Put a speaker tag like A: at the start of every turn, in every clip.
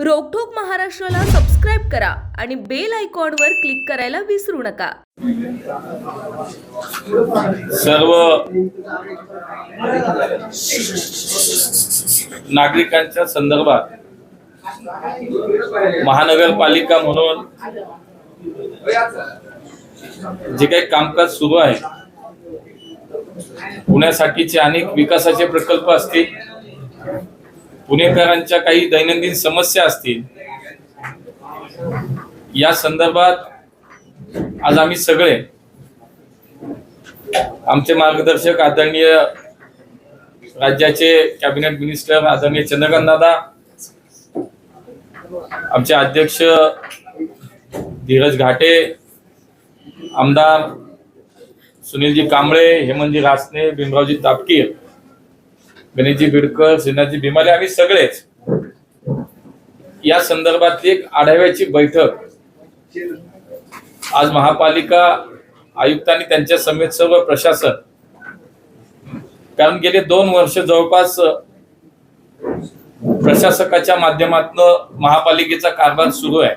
A: रोकठोक महाराष्ट्राला सबस्क्राईब करा आणि बेल आयकॉनवर क्लिक करायला विसरू नका.
B: सर्व नागरिकांच्या संदर्भात महानगरपालिका म्हणून जे काही कामकाज सुरू आहे पुण्यासाठीचे अनेक विकासाचे प्रकल्प असतील पुणेकरांच्या काही दैनंदिन समस्या असतील या संदर्भात आज आम्ही सगळे आमचे मार्गदर्शक आदरणीय राज्याचे कॅबिनेट मिनिस्टर आदरणीय चंद्रकांत दादा आमचे अध्यक्ष धीरज घाटे आमदार सुनीलजी कांबळे हेमंतजी रासने भीमरावजी तापकीर गणेशजी बिडकर श्रीनाथजी भीमाले आम्ही सगळेच या संदर्भातली एक आढाव्याची बैठक आज महापालिका आयुक्त आणि त्यांच्या समेत सर्व प्रशासन कारण गेले दोन वर्ष जवळपास प्रशासकाच्या माध्यमातून महापालिकेचा कारभार सुरू आहे.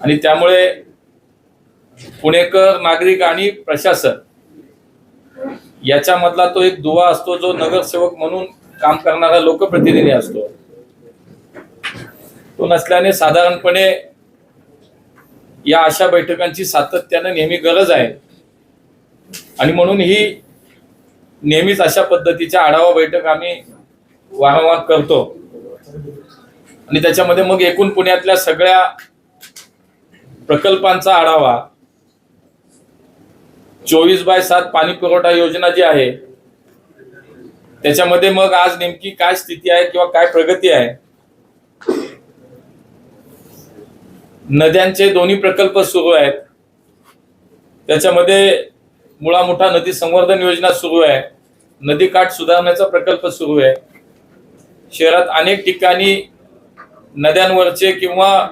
B: आणि त्यामुळे पुणेकर नागरिक आणि प्रशासन याच्यामधला तो एक दुवा असतो जो नगरसेवक म्हणून काम करणारा लोकप्रतिनिधी असतो. तो नसल्याने साधारणपणे या अशा बैठकांची सातत्यानं नेहमी गरज आहे. आणि म्हणून ही नेहमीच अशा पद्धतीच्या आढावा बैठक आम्ही वारंवार करतो. आणि त्याच्यामध्ये मग एकूण पुण्यातल्या सगळ्या प्रकल्पांचा आढावा चोवीस बाय सात पाणी पुरवठा योजना जी आहे त्याच्यामध्ये मग आज नेमकी काय स्थिती आहे किंवा काय प्रगती आहे? नद्यांचे दोन्ही प्रकल्प सुरू आहेत. त्याच्यामध्ये मुळा मोठा नदी संवर्धन योजना सुरू आहे. नदीकाठ सुधारण्याचा प्रकल्प सुरू आहे. शहरात अनेक ठिकाणी नद्यांवरचे किंवा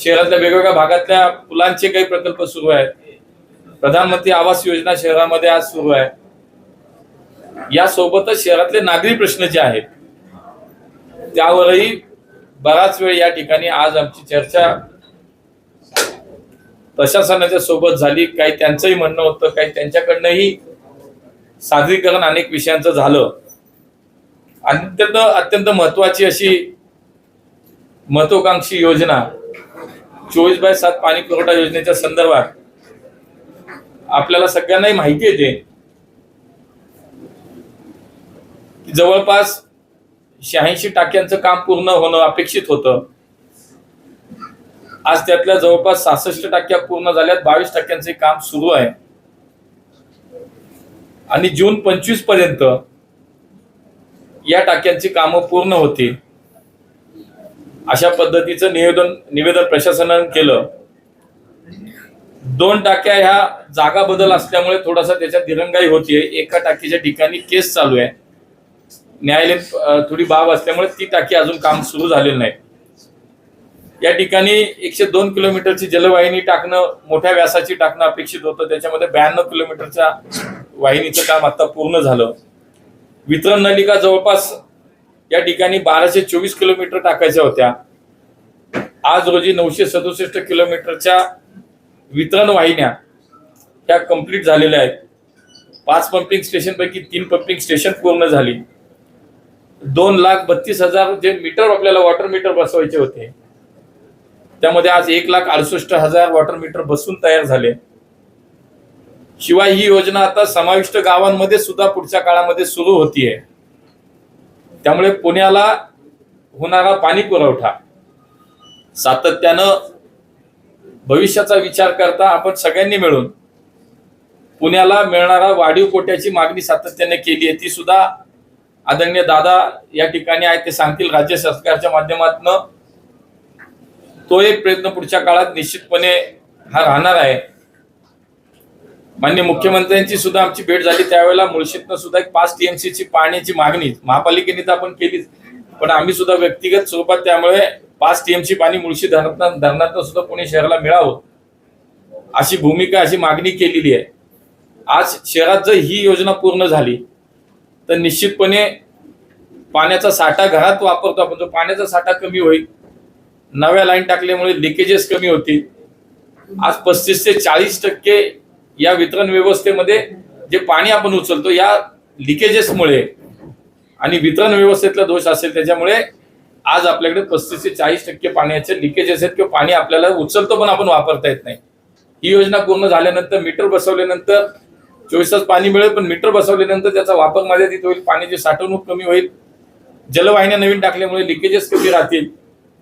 B: शहरातल्या वेगवेगळ्या भागातल्या पुलांचे काही प्रकल्प सुरू आहेत. प्रधानमंत्री आवास योजना शहरामध्ये आज सुरू आहे. यासोबतच शहरातले नागरी प्रश्न जे आहेत त्यावरही बराच वेळ या ठिकाणी आज आमची चर्चा प्रशासनाच्या सोबत झाली. काही त्यांचंही म्हणणं होतं काही त्यांच्याकडनंही सादरीकरण अनेक विषयांचं झालं. अत्यंत अत्यंत महत्वाची अशी महत्वाकांक्षी योजना चोवीस बाय सात पाणी पुरवठा योजनेच्या संदर्भात आपल्याला सगळ्यांनाही माहिती येते जवळपास शहाऐंशी टाक्यांचं काम पूर्ण होणं अपेक्षित होतं. आज त्यातल्या जवळपास सहासष्ट टक्क्या पूर्ण झाल्यात बावीस टक्क्यांचे काम सुरू आहे. आणि जून पंचवीसपर्यंत या टाक्यांची कामं पूर्ण होतील. अशा पद्धतीचं निवेदन निवेदन प्रशासनानं केलं. दोन टाक्या ह्या जागा बदल असल्यामुळे थोडासा त्याच्यात दिरंगाई होतीये. एका टाकीच्या ठिकाणी केस चालू आहे. न्यायालय थोडी बाब असल्यामुळे ती टाकी अजून काम सुरू झालेलं नाही. या ठिकाणी एकशे दोन किलोमीटरची जलवाहिनी टाकणं मोठ्या व्यासाची टाकणं अपेक्षित होतं. त्याच्यामध्ये ब्याण्णव किलोमीटरच्या वाहिनीचं काम आता पूर्ण झालं. वितरण नलिका जवळपास या ठिकाणी बाराशे चोवीस किलोमीटर टाकायच्या होत्या. आज रोजी नऊशे सदुसष्ट किलोमीटरच्या वितरण वाहिन्या त्या कंप्लीट झालेल्या आहेत. पाच पंपिंग स्टेशनपैकी तीन पंपिंग स्टेशन पूर्ण झाली. दोन लाख बत्तीस हजार जे मीटर आपल्याला वॉटर मीटर बसवायचे होते. त्यामध्ये आज एक लाख अडुसष्ट हजार वॉटर मीटर बसून तयार झाले. शिवाय ही योजना आता समाविष्ट गावांमध्ये सुद्धा पुढच्या काळामध्ये सुरू होतीये. त्यामुळे पुण्याला होणारा पाणी पुरवठा सातत्यानं भविष्याचा विचार करता आपण सगळ्यांनी मिळून पुण्याला मिळणारा वाढीव कोट्याची मागणी सातत्याने केली आहे. ती सुद्धा आदरणीय दादा या ठिकाणी आहेत ते सांगतील. राज्य सरकारच्या माध्यमातून तो एक प्रयत्न पुढच्या काळात निश्चितपणे हा राहणार आहे. मान्य मुख्यमंत्र्यांची सुद्धा आमची भेट झाली. त्यावेळेला मुळशीतनं सुद्धा एक पाच टीएमसीची पाण्याची मागणी महापालिकेने तर आपण केलीच. पण आम्ही सुद्धा व्यक्तिगत स्वरूपात त्यामुळे पाच टीएमसी पाणी मुळशी धरणात धरणातनं सुद्धा पुणे शहराला मिळावं. अशी भूमिका अशी मागणी केलेली आहे. आज शहरात जर ही योजना पूर्ण झाली तर निश्चितपणे पाण्याचा साठा घरात वापरतो आपण. जो पाण्याचा साठा कमी होईल नव्या लाईन टाकल्यामुळे लिकेजेस कमी होतील. आज पस्तीस ते चाळीस टक्के या वितरण व्यवस्थेमध्ये जे पाणी आपण उचलतो या लिकेजेसमुळे आणि वितरण व्यवस्थेतला दोष असेल त्याच्यामुळे आज आपल्याकडे पस्तीस ते चाळीस टक्के पाण्याचे लिकेजेस आहेत किंवा पाणी आपल्याला उचलतो पण आपण वापरता येत नाही. ही योजना पूर्ण झाल्यानंतर मीटर बसवल्यानंतर चोवीस तास पाणी मिळेल पण मीटर बसवल्यानंतर त्याचा वापर मर्यादित होईल पाण्याची साठवणूक कमी होईल जलवाहिन्या नवीन टाकल्यामुळे लिकेजेस कमी राहतील.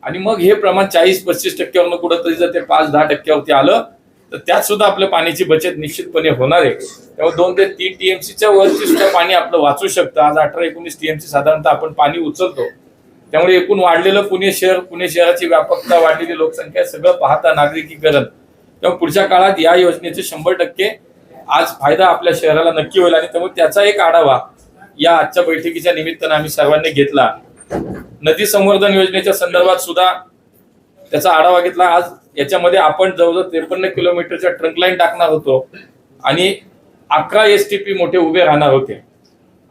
B: आणि मग हे प्रमाण चाळीस पस्तीस टक्क्यावरनं कुठंतरी जर ते पाच दहा टक्क्यावरती आलं तर त्यात सुद्धा आपल्या पाण्याची बचत निश्चितपणे होणार आहे. त्यामुळे दोन ते तीन टीएमसीच्या वरती सुद्धा पाणी आपलं वाचू शकतं. आज अठरा एकोणीस टीएमसी साधारणतः आपण पाणी उचलतो. त्यामुळे एकूण वाढलेलं पुणे शहर पुणे शहराची व्यापकता वाढलेली लोकसंख्या सगळं पाहता नागरिकीकरण. त्यामुळे पुढच्या काळात या योजनेचे शंभर टक्के आज फायदा आपल्या शहराला नक्की होईल आणि त्यामुळे त्याचा एक आढावा या आजच्या बैठकीच्या निमित्तानं आम्ही सर्वांनी घेतला. नदी संवर्धन योजनेच्या संदर्भात सुद्धा त्याचा आढावा घेतला. आज याच्यामध्ये आपण जवळजवळ त्रेपन्न किलोमीटरच्या ट्रंक लाईन टाकणार होतो आणि अकरा एस टी पी मोठे उभे राहणार होते.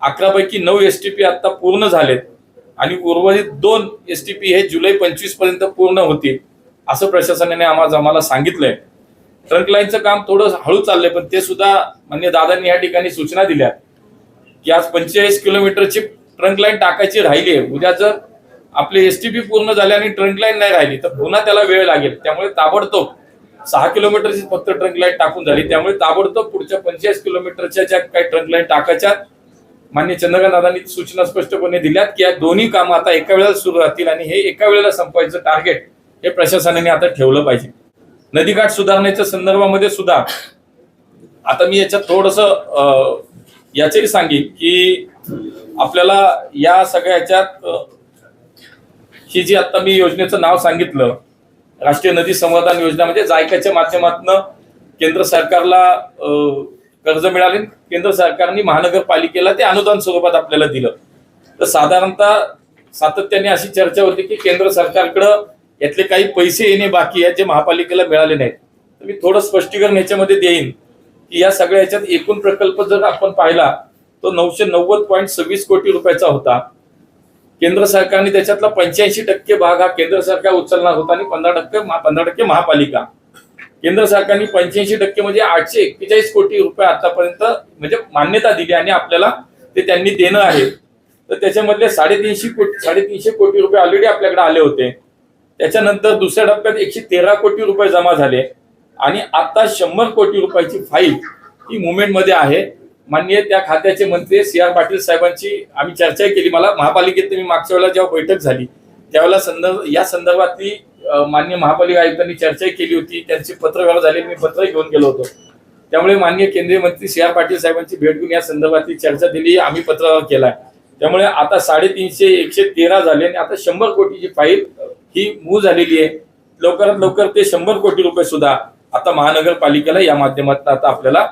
B: अकरापैकी नऊ एस टी पी आता पूर्ण झालेत. आणि उर्वरित दोन एस टी पी हे जुलै पंचवीसपर्यंत पूर्ण होतील असं प्रशासनाने आम्हाला आम्हाला सांगितलंय. ट्रंक लाईनचं काम थोडं हळू चाललंय पण ते सुद्धा म्हणजे दादांनी या ठिकाणी सूचना दिल्या. की आज पंचेचाळीस किलोमीटरची ट्रंक लाईन टाकायची राहिली आहे उद्या जर आपले पी पूर्ण झाले आणि ट्रंक लाईन नाही राहिली तर पुन्हा त्याला वेळ लागेल. त्यामुळे ताबडतोब सहा किलोमीटरची फक्त ट्रंक लाईन टाकून झाली. त्यामुळे ताबडतोब पुढच्या पंचेचाळीस किलोमीटरच्या ज्या काही ट्रंक लाईन टाकायच्या मान्य चंद्रकांत दादांनी सूचना स्पष्टपणे दिल्यात की या दोन्ही कामं आता एका वेळेला सुरू राहतील आणि हे एका वेळेला संपवायचं टार्गेट हे प्रशासनाने आता ठेवलं पाहिजे. नदीघाट सुधारण्याच्या संदर्भामध्ये सुद्धा आता मी याच्यात थोडस याचही सांगेन की आपल्याला या सगळ्या याच्यात ही जी आता मी योजनेचं नाव सांगितलं राष्ट्रीय नदी संवर्धन योजना म्हणजे जायकाच्या माध्यमातून केंद्र सरकारला कर्ज मिळाले. केंद्र सरकारने महानगरपालिकेला ते अनुदान स्वरूपात आपल्याला दिलं. तर साधारणतः सातत्याने अशी चर्चा होती की केंद्र सरकारकडं यातले काही पैसे येणे बाकी आहेत जे महापालिकेला मिळाले नाहीत. तर मी थोडं स्पष्टीकरण याच्यामध्ये देईन की या सगळ्या ह्याच्यात एकूण प्रकल्प जर आपण पाहिला तो नऊशे नव्वद पॉईंट सव्वीस कोटी रुपयाचा होता. केंद्र सरकारने त्याच्यातला पंच्याऐंशी टक्के भाग हा केंद्र सरकार उचलणार होता आणि पंधरा टक्के पंधरा टक्के महापालिका. केंद्र सरकारने पंच्याऐंशी टक्के म्हणजे आठशे एक्केचाळीस कोटी रुपये आतापर्यंत म्हणजे मान्यता दिली आणि आपल्याला ते त्यांनी देणं आहे. तर त्याच्यामधले साडेतीनशे कोटी साडेतीनशे कोटी रुपये ऑलरेडी आपल्याकडे आले होते. त्याच्यानंतर दुसऱ्या टप्प्यात एकशे तेरा कोटी रुपये जमा झाले. आणि आता शंभर कोटी रुपयाची फाईल ही मुवमेंटमध्ये आहे. माननीय त्या खात्याचे मंत्री सी आर पाटील साहेबांची आम्ही चर्चा केली. मला महापालिकेत मी मागच्या वेळेला जेव्हा बैठक झाली त्यावेळेला संदर्भ या संदर्भातली मान्य माननीय महापालिका आयुक्तांनी चर्चाही केली होती. त्यांची पत्रव्यवहार झाले मी पत्रही घेऊन गेलो होतो. त्यामुळे माननीय केंद्रीय मंत्री सी आर पाटील साहेबांची भेट घेऊन या संदर्भातली चर्चा दिली. आम्ही पत्रव्यवहार केलाय. त्यामुळे आता साडेतीनशे एकशे तेरा झाले आणि आता शंभर कोटीची फाईल ही मूळ झालेली आहे. लवकरात लवकर ते शंभर कोटी रुपये सुद्धा आता महानगरपालिकेला या माध्यमातून आता आपल्याला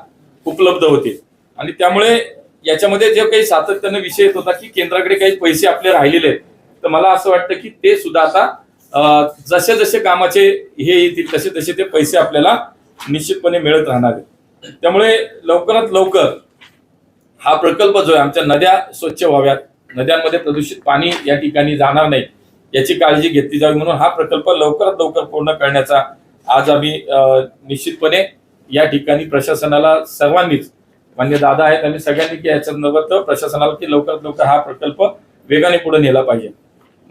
B: उपलब्ध होतील. आणि त्यामुळे याच्यामध्ये जे काही सातत्यानं विषय येत होता की केंद्राकडे काही पैसे आपले राहिलेले आहेत. तर मला असं वाटतं की ते सुद्धा आता जसे जसे कामाचे हे येतील तसे तसे ते पैसे आपल्याला निश्चितपणे मिळत राहणार आहेत. त्यामुळे लवकरात लवकर हा प्रकल्प जो आहे आमच्या नद्या स्वच्छ व्हाव्यात. नद्यांमध्ये प्रदूषित पाणी या ठिकाणी जाणार नाही याची काळजी घेतली जावी म्हणून हा प्रकल्प लवकरात लवकर पूर्ण करण्याचा आज आम्ही निश्चितपणे या ठिकाणी प्रशासनाला सर्वांनीच मान्य दादा आहेत आम्ही सगळ्यांनी या संदर्भात प्रशासनाला की लवकरात लवकर हा प्रकल्प वेगाने पुढे नेला पाहिजे.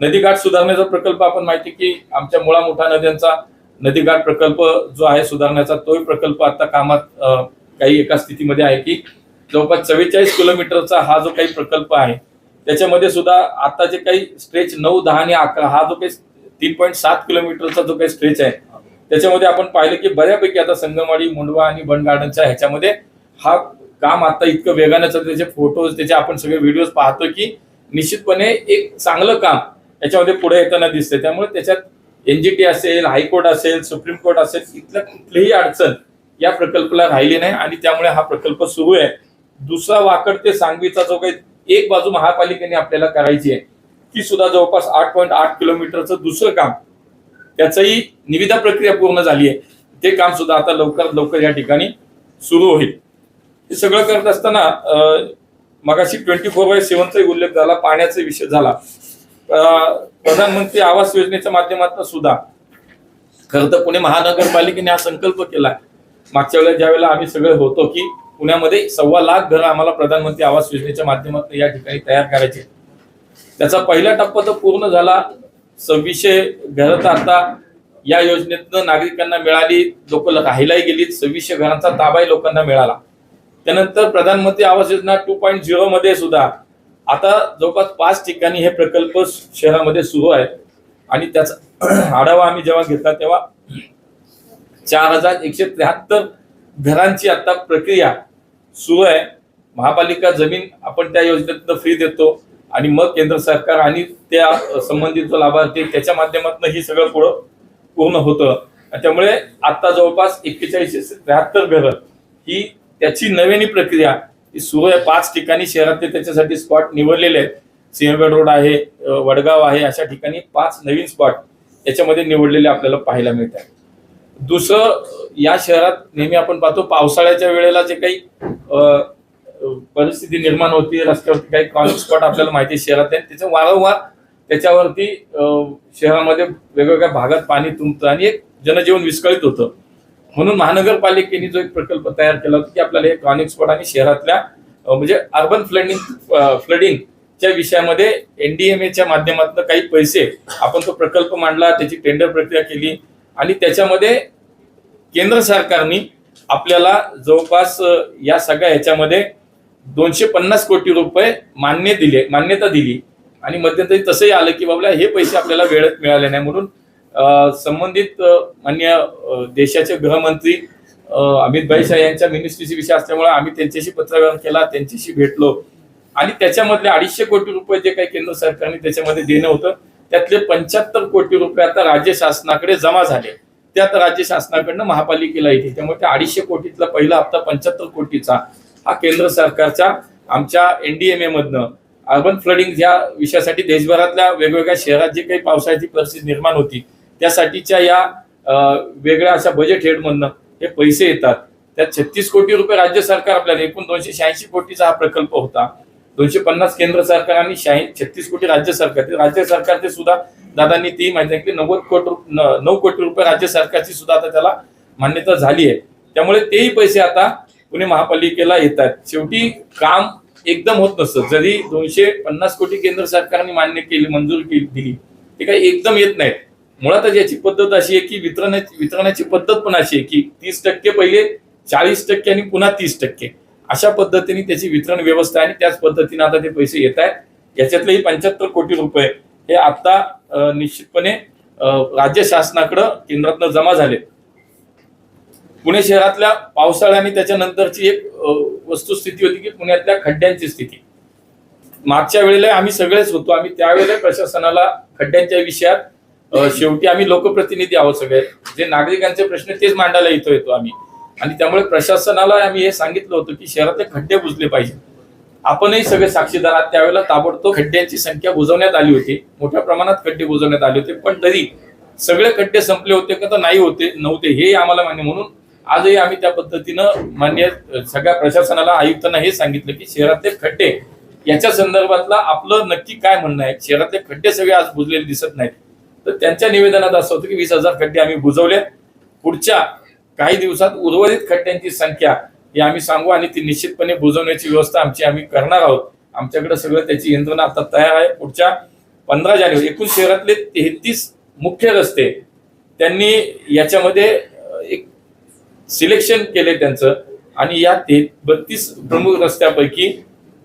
B: नदीघाट सुधारण्याचा प्रकल्प आपण माहिती की आमच्या मुळा मोठा नद्यांचा नदीघाट प्रकल्प जो आहे सुधारण्याचा तोही प्रकल्प आता कामात काही एका स्थितीमध्ये आहे की जवळपास चव्वेचाळीस किलोमीटरचा हा जो काही प्रकल्प आहे त्याच्यामध्ये सुद्धा आता जे काही स्ट्रेच नऊ दहा आणि अकरा हा जो काही तीन पॉईंट सात किलोमीटरचा जो काही स्ट्रेच आहे त्याच्यामध्ये आपण पाहिलं की बऱ्यापैकी आता संगमवाडी मुंडवा आणि बन गार्डनच्या ह्याच्यामध्ये हा काम आता इतकं वेगानं त्याचे फोटोज त्याचे आपण सगळे व्हिडिओज पाहतो की निश्चितपणे एक चांगलं काम याच्यामध्ये पुढे येताना दिसतंय. त्यामुळे त्याच्यात एनजीटी असेल हायकोर्ट असेल सुप्रीम कोर्ट असेल इथल्या कुठलीही अडचण या प्रकल्पाला राहिली नाही आणि त्यामुळे हा प्रकल्प सुरू आहे. दुसरा वाकड ते सांगवीचा जो काही एक बाजू महापालिकेने आपल्याला करायची आहे ती सुद्धा जवळपास आठ पॉईंट आठ किलोमीटरचं दुसरं काम. त्याचंही निविदा प्रक्रिया पूर्ण झाली आहे. ते काम सुद्धा आता लवकरात लवकर या ठिकाणी सुरू होईल. हे सगळं करत असताना मगाशी ट्वेंटी फोर बाय सेव्हनचाही उल्लेख झाला पाण्याचा विषय झाला. प्रधानमंत्री आवास योजनेच्या माध्यमातून सुद्धा. खरं तर पुणे महानगरपालिकेने हा संकल्प केला. मागच्या वेळेला ज्यावेळेला आम्ही सगळे होतो की पुण्यामध्ये सव्वा लाख घरं आम्हाला प्रधानमंत्री आवास योजनेच्या माध्यमातून या ठिकाणी तयार करायचे. त्याचा पहिला टप्पा तर पूर्ण झाला. सव्वीसशे घरं तर आता या योजनेतनं नागरिकांना मिळाली लोक राहायलाही गेली सव्वीसशे घरांचा ताबाही लोकांना मिळाला. त्यानंतर प्रधानमंत्री Awas Yojana two point zero मध्ये सुद्धा आता जवळपास पाच ठिकाणी हे प्रकल्प शहरामध्ये सुरू आहेत आणि त्याचा आढावा आम्ही जेव्हा घेतला तेव्हा चार हजार एकशे त्र्याहत्तर घरांची आता प्रक्रिया सुरू आहे. महापालिका जमीन आपण त्या योजनेतनं फ्री देतो. आणि मग केंद्र सरकार आणि त्या संबंधित जो लाभार्थी त्याच्या माध्यमातून ही सगळं पुढं पूर्ण होतं. त्यामुळे आता जवळपास एक्केचाळीसशे त्र्याहत्तर घरं ही त्याची नवीन प्रक्रिया ती सुरू आहे. पाच ठिकाणी शहरातले त्याच्यासाठी स्पॉट निवडलेले आहेत. सिंहगड रोड आहे वडगाव आहे अशा ठिकाणी पाच नवीन स्पॉट याच्यामध्ये निवडलेले आपल्याला पाहायला मिळत आहे दुसरं या शहरात नेहमी आपण पाहतो पावसाळ्याच्या वेळेला जे काही परिस्थिती निर्माण होती रस्त्यावरती काही कॉर्नर स्पॉट आपल्याला माहिती आहे शहरात आहे. त्याचं वारंवार त्याच्यावरती शहरामध्ये वेगवेगळ्या भागात पाणी तुंबतं आणि एक जनजीवन विस्कळीत होतं. म्हणून महानगरपालिकेने जो एक प्रकल्प तयार केला होता की आपल्याला हे क्रॉनिक स्पॉट आणि शहरातल्या म्हणजे अर्बन फ्लडिंग फ्लडिंगच्या विषयामध्ये एनडीएमएच्या माध्यमातून काही पैसे आपण तो प्रकल्प मांडला त्याची टेंडर प्रक्रिया केली आणि त्याच्यामध्ये केंद्र सरकारने आपल्याला जवळपास या सगळ्या ह्याच्यामध्ये दोनशे पन्नास कोटी रुपये मान्य दिले मान्यता दिली आणि मध्यंतरी तसंही आलं की बाबा हे पैसे आपल्याला वेळेत मिळाले नाही म्हणून संबंधित मान्य देशाचे गृहमंत्री अमित भाई शाह यांच्या मिनिस्ट्रीची विषय असल्यामुळे आम्ही त्यांच्याशी पत्रव्यवहार केला त्यांच्याशी भेटलो. आणि त्याच्यामधले अडीचशे कोटी रुपये जे काही केंद्र सरकारने त्याच्यामध्ये देणं होतं त्यातले पंच्याहत्तर कोटी रुपये आता राज्य शासनाकडे जमा झाले. ते आता राज्य शासनाकडनं महापालिकेला येते. त्यामुळे त्या अडीचशे कोटीतला पहिला हप्ता पंच्याहत्तर कोटीचा हा केंद्र सरकारच्या आमच्या एनडीएमए मधनं. अर्बन फ्लडिंग या विषयासाठी देशभरातल्या वेगवेगळ्या शहरात जी काही पावसाळ्याची परिस्थिती निर्माण होती त्यासाठीच्या या वेगळ्या अशा बजेट हेडमधनं हे पैसे येतात. त्यात छत्तीस कोटी रुपये राज्य सरकार आपल्याला एकूण दोनशे शहाऐंशी कोटीचा हा प्रकल्प होता. दोनशे पन्नास केंद्र सरकार आणि शहाऐं छत्तीस कोटी राज्य सरकार. ते राज्य सरकारचे सुद्धा दादांनी ती माहिती सांगितली. नव्वद कोटी नऊ कोटी रुपये राज्य सरकारची सुद्धा आता त्याला मान्यता झाली आहे. त्यामुळे तेही पैसे आता पुणे महापालिकेला येतात. शेवटी काम एकदम होत नसतं. जरी दोनशे पन्नास कोटी केंद्र सरकारने मान्य केली मंजूर केली दिली ते काही एकदम येत नाहीत. मुळातच याची पद्धत अशी आहे की वितरणाची वितरणाची पद्धत पण अशी आहे की तीस टक्के पहिले चाळीस टक्के आणि पुन्हा तीस टक्के. अशा पद्धतीने त्याची वितरण व्यवस्था आहे आणि त्याच पद्धतीने आता ते पैसे येत आहेत. याच्यातलेही पंच्याहत्तर कोटी रुपये हे आता निश्चितपणे राज्य शासनाकडं केंद्रातनं जमा झाले. पुणे शहरातल्या पावसाळ्या आणि त्याच्यानंतरची एक वस्तुस्थिती होती की पुण्यातल्या खड्ड्यांची स्थिती. मागच्या वेळेला आम्ही सगळेच होतो. आम्ही त्यावेळेला प्रशासनाला खड्ड्यांच्या विषयात शेवटी आम्ही लोकप्रतिनिधी आहोत सगळे. जे नागरिकांचे प्रश्न तेच मांडायला इथं येतो आम्ही. आणि त्यामुळे प्रशासनाला आम्ही हे सांगितलं होतं की शहरातले खड्डे बुजले पाहिजे. आपणही सगळे साक्षीदार आहात. त्यावेळेला ताबडतोब खड्ड्यांची संख्या बुजवण्यात आली होती. मोठ्या प्रमाणात खड्डे बुजवण्यात आले होते. पण तरी सगळे खड्डे संपले होते का तर नाही होते नव्हते. हे आम्हाला मान्य. म्हणून आजही आम्ही त्या पद्धतीनं मान्य सगळ्या प्रशासनाला आयुक्तांना हे सांगितलं की शहरातले खड्डे याच्या संदर्भातला आपलं नक्की काय म्हणणं आहे? शहरातले खड्डे सगळे आज बुजलेले दिसत नाहीत. तर त्यांच्या निवेदनात असं होतं की वीस हजार खड्डे आम्ही बुजवले. पुढच्या काही दिवसात उर्वरित खड्ड्यांची संख्या ही आम्ही सांगू आणि ती निश्चितपणे बुजवण्याची व्यवस्था आमची आम्ही करणार आहोत. आमच्याकडे सगळं त्याची यंत्रणा आता तयार आहे. पुढच्या पंधरा जानेवारी एकूण शहरातले तेहतीस मुख्य रस्ते त्यांनी याच्यामध्ये एक सिलेक्शन केले त्यांचं. आणि या ते बत्तीस प्रमुख रस्त्यापैकी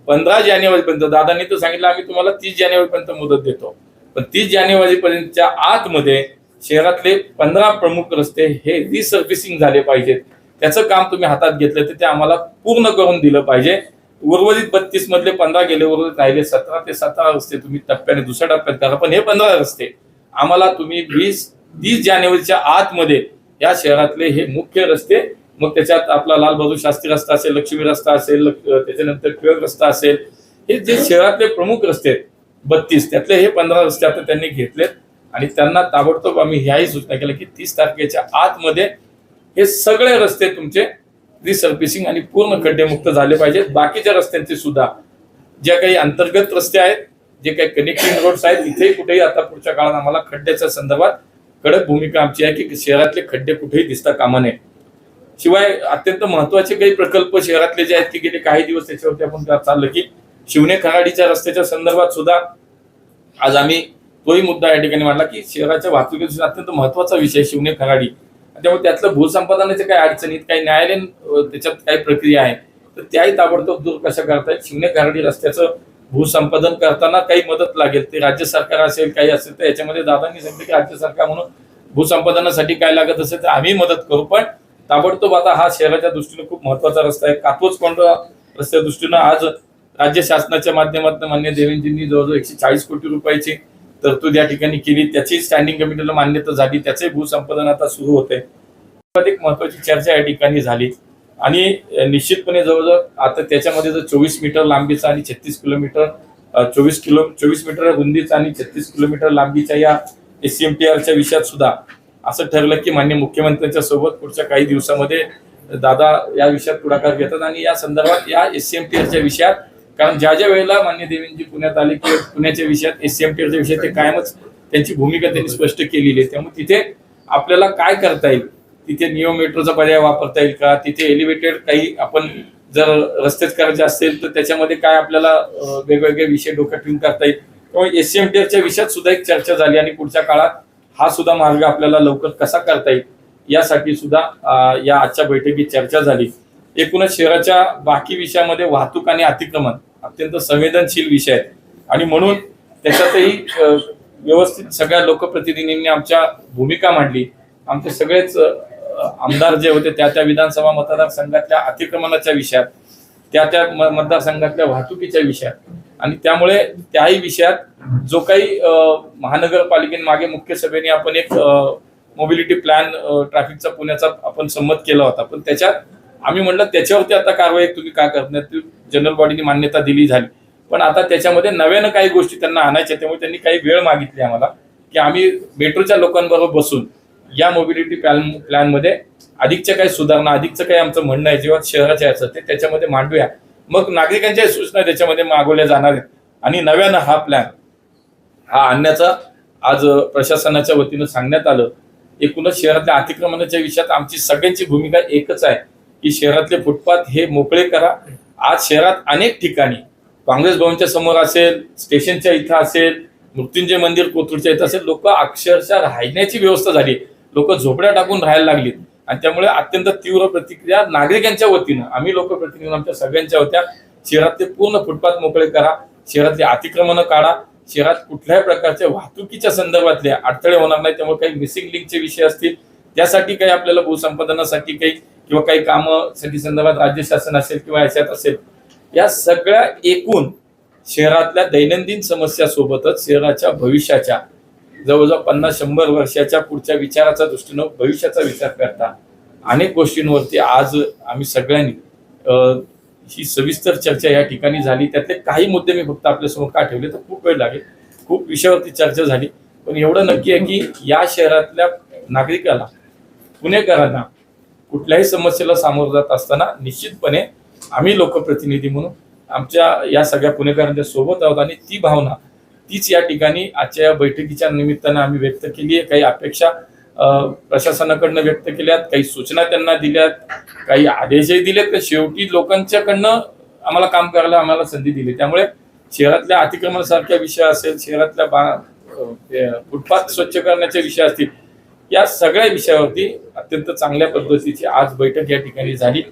B: पंधरा जानेवारीपर्यंत दादांनी तर सांगितलं आम्ही तुम्हाला तीस जानेवारीपर्यंत मुदत देतो. पण तीस जानेवारीपर्यंतच्या आतमध्ये शहरातले पंधरा प्रमुख रस्ते हे रिसर्फिसिंग झाले पाहिजेत. त्याचं काम तुम्ही हातात घेतलं तर ते आम्हाला पूर्ण करून दिलं पाहिजे. उर्वरित बत्तीस मधले पंधरा गेले उर्वरित राहिले सतरा ते सतरा रस्ते तुम्ही टप्प्याने दुसऱ्या टप्प्यात करा. पण हे पंधरा रस्ते आम्हाला तुम्ही वीस तीस जानेवारीच्या आतमध्ये या शहरातले हे मुख्य रस्ते मग त्याच्यात आपला लालबहादूर शास्त्री रस्ता असेल लक्ष्मी रस्ता असेल त्याच्यानंतर टिळक रस्ता असेल हे जे शहरातले प्रमुख रस्ते आहेत बत्तीस. त्यातले हे पंधरा रस्ते आता त्यांनी घेतलेत. आणि त्यांना ताबडतोब आम्ही ह्याही सूचना केल्या की तीस तारखेच्या आतमध्ये हे सगळे रस्ते तुमचे रिसर्फिसिंग आणि पूर्ण खड्डेमुक्त झाले पाहिजेत. बाकीच्या रस्त्यांचे सुद्धा ज्या काही अंतर्गत रस्ते आहेत जे काही कनेक्टिंग रोड्स आहेत इथेही कुठेही आता पुढच्या काळात आम्हाला खड्ड्याच्या संदर्भात कडक भूमिका आमची आहे की शहरातले खड्डे कुठेही दिसता कामा नये. शिवाय अत्यंत महत्त्वाचे काही प्रकल्प शहरातले जे आहेत की गेले काही दिवस त्याच्यावरती आपण त्यात चाललं की शिवने खराडीच्या रस्त्याच्या संदर्भात सुद्धा आज आम्ही तोही मुद्दा या ठिकाणी मांडला की शहराच्या वाहतुकीचा अत्यंत महत्त्वाचा विषय शिवने खराडी. त्यामुळे त्यातलं भूसंपादनाच्या काही अडचणीत काही न्यायालयीन त्याच्यात काही प्रक्रिया आहे. तर त्याही ताबडतोब दूर कशा करतायत? शिवने खराडी रस्त्याचं भूसंपादन करताना काही मदत लागेल ते राज्य सरकार असेल काही असेल तर याच्यामध्ये दादांनी सांगितलं की राज्य सरकार म्हणून भूसंपादनासाठी काय लागत असेल तर आम्ही मदत करू. पण ताबडतोब आता हा शहराच्या दृष्टीने खूप महत्त्वाचा रस्ता आहे. कातोच कोंढवा रस्त्याच्या दृष्टीनं आज राज्य शासनाच्या माध्यमातून मान्य देवेंजींनी जवळजवळ एकशे चाळीस कोटी रुपयाची तरतूद या ठिकाणी केली. त्याची स्टँडिंग कमिटीला मान्यता झाली. त्याचे भूसंपादन आता सुरू होते एक महत्वाची चर्चा या ठिकाणी झाली. आणि निश्चितपणे जवळजवळ आता त्याच्यामध्ये जर चोवीस मीटर लांबीचा आणि छत्तीस किलोमीटर चोवीस किलो चोवीस मीटर रुंदीचा आणि छत्तीस किलोमीटर लांबीच्या या एस एम टी आरच्या विषयात सुद्धा असं ठरलं की मान्य मुख्यमंत्र्यांच्या सोबत पुढच्या काही दिवसामध्ये दादा या विषयात पुढाकार घेतात. आणि या संदर्भात या एस सी एम टी आरच्या विषयात कारण ज्या ज्या वेळेला मान्य देवेंजी पुण्यात आले की पुण्याच्या विषयात एससीएमटीच्या विषयात ते कायमच त्यांची भूमिका त्यांनी स्पष्ट केलेली आहे. त्यामुळे तिथे आपल्याला काय करता येईल? तिथे नियो मेट्रोचा पर्याय वापरता येईल का? तिथे एलिव्हेटेड काही आपण जर रस्तेच करायचे असेल तर त्याच्यामध्ये काय आपल्याला वेगवेगळे विषय डोक्यात ठेवून करता येईल? त्यामुळे एस आरच्या विषयात सुद्धा एक चर्चा झाली आणि पुढच्या काळात हा सुद्धा मार्ग आपल्याला लवकर कसा करता येईल? यासाठी सुद्धा या आजच्या बैठकीत चर्चा झाली. एकूणच शहराच्या बाकी विषयामध्ये वाहतूक आणि अतिक्रमण अत्यंत संवेदनशील विषय आहेत. आणि म्हणून त्याच्यातही व्यवस्थित सगळ्या लोकप्रतिनिधींनी आमच्या भूमिका मांडली. आमचे सगळेच आमदार जे होते त्या त्या विधानसभा मतदारसंघातल्या अतिक्रमणाच्या विषयात त्या त्या मतदारसंघातल्या वाहतुकीच्या विषयात आणि त्यामुळे त्याही विषयात जो काही अं, मागे मुख्य सभेने आपण एक मोबिलिटी प्लॅन ट्रॅफिकचा पुण्याचा आपण संमत केला होता. पण त्याच्यात आम्ही म्हणलं त्याच्यावरती आता कारवाई तुम्ही का करणार जनरल बॉडीने मान्यता दिली झाली. पण आता त्याच्यामध्ये नव्यानं काही गोष्टी त्यांना आणायच्या त्यामुळे त्यांनी काही वेळ मागितली आम्हाला की आम्ही मेट्रोच्या लोकांबरोबर बसून या मोबिलिटी प्लॅन प्लॅनमध्ये अधिकच्या काही सुधारणा अधिकचं काही आमचं म्हणणं आहे जेव्हा शहराच्या याचं ते त्याच्यामध्ये मांडूया. मग नागरिकांच्या सूचना त्याच्यामध्ये मागवल्या जाणार आहेत. आणि नव्यानं हा प्लॅन हा आणण्याचा आज प्रशासनाच्या वतीनं सांगण्यात आलं. एकूणच शहरातल्या अतिक्रमणाच्या विषयात आमची सगळ्यांची भूमिका एकच आहे. की शहरातले फुटपाथ हे मोकळे करा. आज शहरात अनेक ठिकाणी काँग्रेस भवनच्या समोर असेल स्टेशनच्या इथं असेल मृत्युंजय मंदिर कोथरूडच्या इथं असेल लोक अक्षरशः राहण्याची व्यवस्था झाली लोक झोपड्या टाकून राहायला लागलीत. आणि त्यामुळे अत्यंत तीव्र प्रतिक्रिया नागरिकांच्या वतीनं आम्ही लोकप्रतिनिधी आमच्या सगळ्यांच्या होत्या शहरातले पूर्ण फुटपाथ मोकळे करा शहरातले अतिक्रमण काढा. शहरात कुठल्याही प्रकारच्या वाहतुकीच्या संदर्भातले अडथळे होणार नाही त्यामुळे काही मिसिंग लिंकचे विषय असतील. त्यासाठी काही आपल्याला भूसंपादनासाठी काही किंवा काही कामं कामासाठी संदर्भात राज्य शासन असेल किंवा याच्यात असेल या सगळ्या एकूण शहरातल्या दैनंदिन समस्या सोबतच शहराच्या भविष्याच्या जवळजवळ पन्नास शंभर वर्षाच्या पुढच्या विचाराच्या दृष्टीनं भविष्याचा विचार करता अनेक गोष्टींवरती आज आम्ही सगळ्यांनी ही सविस्तर चर्चा या ठिकाणी झाली. त्यातले काही मुद्दे मी फक्त आपल्यासमोर का ठेवले तर खूप वेळ लागेल. खूप विषयावरती चर्चा झाली. पण एवढं नक्की आहे की या शहरातल्या नागरिकाला पुणेकरांना कुठल्याही समस्येला सामोरं जात असताना निश्चितपणे आम्ही लोकप्रतिनिधी म्हणून आमच्या या सगळ्या पुणेकरांच्या सोबत आहोत आणि ती भावना तीच या ठिकाणी आजच्या या बैठकीच्या निमित्तानं आम्ही व्यक्त केली आहे. काही अपेक्षा प्रशासनाकडनं व्यक्त केल्यात काही सूचना त्यांना दिल्यात काही आदेशही दिलेत. तर शेवटी लोकांच्याकडनं आम्हाला काम करायला आम्हाला संधी दिली. त्यामुळे शहरातल्या अतिक्रमणासारख्या विषय असेल शहरातल्या बा फुटपाथ स्वच्छ करण्याचे विषय असतील या सगळ्या विषयावरती अत्यंत चांगल्या पद्धतीची आज बैठक या ठिकाणी झाली.